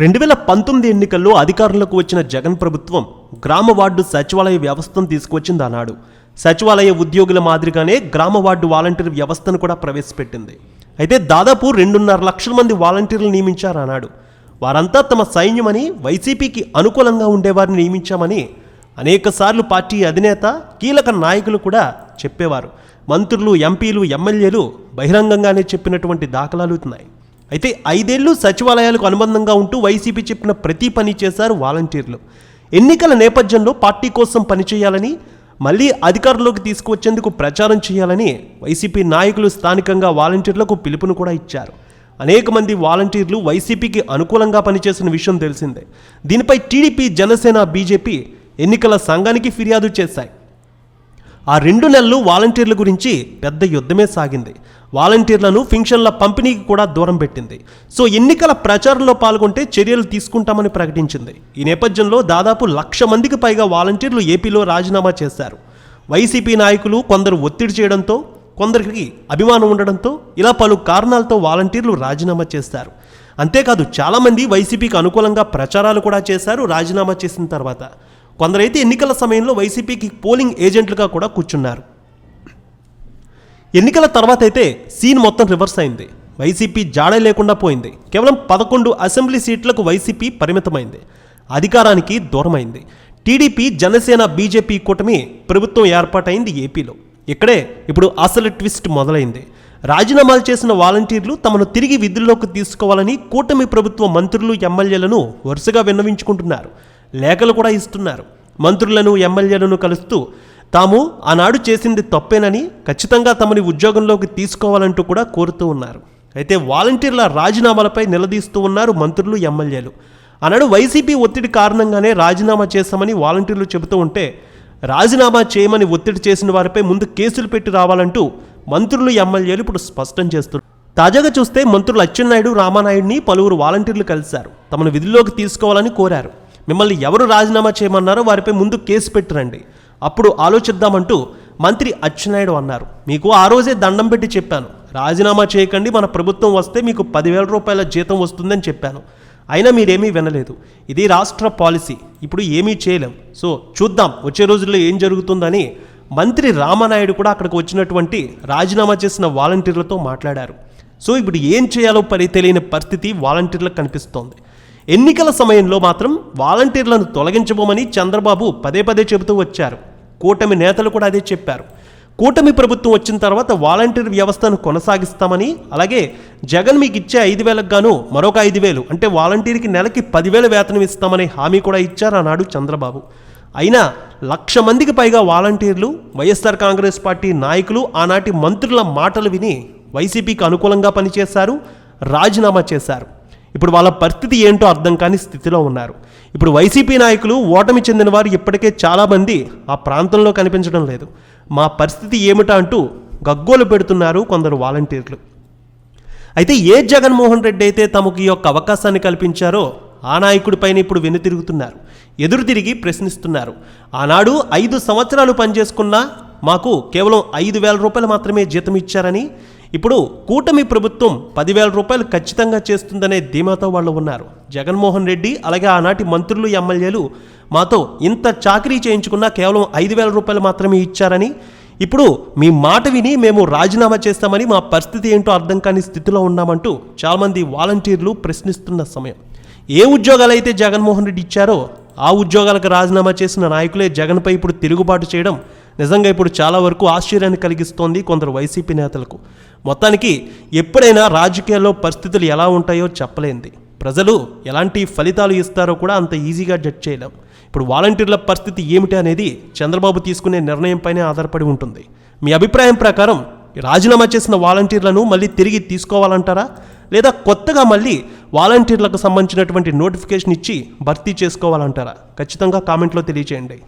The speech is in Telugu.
రెండు వేల పంతొమ్మిది ఎన్నికల్లో అధికారంలోకి వచ్చిన జగన్ ప్రభుత్వం గ్రామ వార్డు సచివాలయ వ్యవస్థను తీసుకొచ్చింది అన్నాడు. సచివాలయ ఉద్యోగుల మాదిరిగానే గ్రామ వార్డు వాలంటీర్ వ్యవస్థను కూడా ప్రవేశపెట్టింది. అయితే దాదాపు రెండున్నర లక్షల మంది వాలంటీర్లు నియమించారు అన్నాడు వారంతా తమ సైన్యమని వైసీపీకి అనుకూలంగా ఉండేవారిని నియమించామని అనేకసార్లు పార్టీ అధినేత కీలక నాయకులు కూడా చెప్పేవారు. మంత్రులు ఎంపీలు ఎమ్మెల్యేలు బహిరంగంగానే చెప్పినటువంటి దాఖలాలు ఉన్నాయి. అయితే ఐదేళ్ళు సచివాలయాలకు అనుబంధంగా ఉంటూ వైసీపీ చెప్పిన ప్రతి పని చేశారు వాలంటీర్లు. ఎన్నికల నేపథ్యంలో పార్టీ కోసం పనిచేయాలని మళ్ళీ అధికారంలోకి తీసుకువచ్చేందుకు ప్రచారం చేయాలని వైసీపీ నాయకులు స్థానికంగా వాలంటీర్లకు పిలుపును కూడా ఇచ్చారు. అనేక మంది వాలంటీర్లు వైసీపీకి అనుకూలంగా పనిచేసిన విషయం తెలిసిందే. దీనిపై టీడీపీ జనసేన బీజేపీ ఎన్నికల సంఘానికి ఫిర్యాదు చేశాయి. ఆ రెండు నెలలు వాలంటీర్ల గురించి పెద్ద యుద్ధమే సాగింది. వాలంటీర్లను ఫింక్షన్ల పంపిణీకి కూడా దూరం పెట్టింది. సో ఎన్నికల ప్రచారంలో పాల్గొంటే చర్యలు తీసుకుంటామని ప్రకటించింది. ఈ నేపథ్యంలో దాదాపు లక్ష మందికి పైగా వాలంటీర్లు ఏపీలో రాజీనామా చేశారు. వైసీపీ నాయకులు కొందరు ఒత్తిడి చేయడంతో కొందరికి అభిమానం ఉండడంతో ఇలా పలు కారణాలతో వాలంటీర్లు రాజీనామా చేస్తారు అంతేకాదు చాలామంది వైసీపీకి అనుకూలంగా ప్రచారాలు కూడా చేశారు రాజీనామా చేసిన తర్వాత. కొందరైతే ఎన్నికల సమయంలో వైసీపీకి పోలింగ్ ఏజెంట్లుగా కూడా కూర్చున్నారు. ఎన్నికల తర్వాత అయితే సీన్ మొత్తం రివర్స్ అయింది. వైసీపీ జాడే లేకుండా పోయింది. కేవలం పదకొండు అసెంబ్లీ సీట్లకు వైసీపీ పరిమితమైంది. అధికారానికి దూరమైంది. టీడీపీ జనసేన బీజేపీ కూటమి ప్రభుత్వం ఏర్పాటైంది ఏపీలో. ఇక్కడే ఇప్పుడు అసలు ట్విస్ట్ మొదలైంది. రాజీనామాలు చేసిన వాలంటీర్లు తమను తిరిగి విధుల్లోకి తీసుకోవాలని కూటమి ప్రభుత్వ మంత్రులు ఎమ్మెల్యేలను వరుసగా విన్నవించుకుంటున్నారు. లేఖలు కూడా ఇస్తున్నారు. మంత్రులను ఎమ్మెల్యేలను కలుస్తూ తాము ఆనాడు చేసింది తప్పేనని ఖచ్చితంగా తమని ఉద్యోగంలోకి తీసుకోవాలంటూ కూడా కోరుతూ ఉన్నారు. అయితే వాలంటీర్ల రాజీనామాలపై నిలదీస్తూ ఉన్నారు మంత్రులు ఎమ్మెల్యేలు. ఆనాడు వైసీపీ ఒత్తిడి కారణంగానే రాజీనామా చేశామని వాలంటీర్లు చెబుతూ ఉంటే రాజీనామా చేయమని ఒత్తిడి చేసిన వారిపై ముందు కేసులు పెట్టి రావాలంటూ మంత్రులు ఎమ్మెల్యేలు ఇప్పుడు స్పష్టం చేస్తున్నారు. తాజాగా చూస్తే మంత్రులు అచ్చెన్నాయుడు రామానాయుడిని పలువురు వాలంటీర్లు కలిశారు. తమను విధుల్లోకి తీసుకోవాలని కోరారు. మిమ్మల్ని ఎవరు రాజీనామా చేయమన్నారో వారిపై ముందు కేసు పెట్టిరండి. అప్పుడు ఆలోచిద్దామంటూ మంత్రి అచ్చెన్నాయుడు అన్నారు. మీకు ఆ రోజే దండం పెట్టి చెప్పాను. రాజీనామా చేయకండి మన ప్రభుత్వం వస్తే మీకు పదివేల రూపాయల జీతం వస్తుందని చెప్పాను. అయినా మీరేమీ వినలేదు. ఇది రాష్ట్ర పాలసీ. ఇప్పుడు ఏమీ చేయలేం. సో చూద్దాం వచ్చే రోజుల్లో ఏం జరుగుతుందని మంత్రి రామానాయుడు కూడా అక్కడికి వచ్చినటువంటి రాజీనామా చేసిన వాలంటీర్లతో మాట్లాడారు. సో ఇప్పుడు ఏం చేయాలో పరి తెలియని పరిస్థితి వాలంటీర్లకు కనిపిస్తోంది. ఎన్నికల సమయంలో మాత్రం వాలంటీర్లను తొలగించబోమని చంద్రబాబు పదే పదే చెబుతూ వచ్చారు. కూటమి నేతలు కూడా అదే చెప్పారు. కూటమి ప్రభుత్వం వచ్చిన తర్వాత వాలంటీర్ వ్యవస్థను కొనసాగిస్తామని అలాగే జగన్ మీకు ఇచ్చే ఐదు వేలకు గాను మరొక ఐదు వేలు అంటే వాలంటీర్కి నెలకి పదివేల వేతనం ఇస్తామని హామీ కూడా ఇచ్చారు అన్నాడు చంద్రబాబు. అయినా లక్ష మందికి పైగా వాలంటీర్లు వైఎస్ఆర్ కాంగ్రెస్ పార్టీ నాయకులు ఆనాటి మంత్రుల మాటలు విని వైసీపీకి అనుకూలంగా పనిచేశారు రాజీనామా చేశారు. ఇప్పుడు వాళ్ళ పరిస్థితి ఏంటో అర్థం కాని స్థితిలో ఉన్నారు. ఇప్పుడు వైసీపీ నాయకులు ఓటమి చెందిన వారు ఇప్పటికే చాలామంది ఆ ప్రాంతంలో కనిపించడం లేదు. మా పరిస్థితి ఏమిటా అంటూ గగ్గోలు పెడుతున్నారు కొందరు వాలంటీర్లు. అయితే ఏ జగన్మోహన్ రెడ్డి అయితే తమకు ఈ యొక్క అవకాశాన్ని కల్పించారో ఆ నాయకుడిపైన ఇప్పుడు వెనుతిరుగుతున్నారు ఎదురు తిరిగి ప్రశ్నిస్తున్నారు. ఆనాడు ఐదు సంవత్సరాలు పనిచేసుకున్నా మాకు కేవలం ఐదు వేల రూపాయలు మాత్రమే జీతం ఇచ్చారని ఇప్పుడు కూటమి ప్రభుత్వం పదివేల రూపాయలు ఖచ్చితంగా చేస్తుందనే ధీమాతో వాళ్ళు ఉన్నారు. జగన్మోహన్ రెడ్డి అలాగే ఆనాటి మంత్రులు ఎమ్మెల్యేలు మాతో ఇంత చాకరీ చేయించుకున్నా కేవలం ఐదు వేల రూపాయలు మాత్రమే ఇచ్చారని ఇప్పుడు మీ మాట విని మేము రాజీనామా చేస్తామని మా పరిస్థితి ఏంటో అర్థం కాని స్థితిలో ఉన్నామంటూ చాలామంది వాలంటీర్లు ప్రశ్నిస్తున్న సమయం. ఏ ఉద్యోగాలు అయితే జగన్మోహన్ రెడ్డి ఇచ్చారో ఆ ఉద్యోగాలకు రాజీనామా చేసిన నాయకులే జగన్పై ఇప్పుడు తిరుగుబాటు చేయడం నిజంగా ఇప్పుడు చాలా వరకు ఆశ్చర్యాన్ని కలిగిస్తోంది కొందరు వైసీపీ నేతలకు. మొత్తానికి ఎప్పుడైనా రాజకీయాల్లో పరిస్థితులు ఎలా ఉంటాయో చెప్పలేంది. ప్రజలు ఎలాంటి ఫలితాలు ఇస్తారో కూడా అంత ఈజీగా జడ్జ్ చేయలేం. ఇప్పుడు వాలంటీర్ల పరిస్థితి ఏమిటి అనేది చంద్రబాబు తీసుకునే నిర్ణయంపైనే ఆధారపడి ఉంటుంది. మీ అభిప్రాయం ప్రకారం రాజీనామా చేసిన వాలంటీర్లను మళ్ళీ తిరిగి తీసుకోవాలంటారా? లేదా కొత్తగా మళ్ళీ వాలంటీర్లకు సంబంధించినటువంటి నోటిఫికేషన్ ఇచ్చి భర్తీ చేసుకోవాలంటారా? ఖచ్చితంగా కామెంట్లో తెలియచేయండి.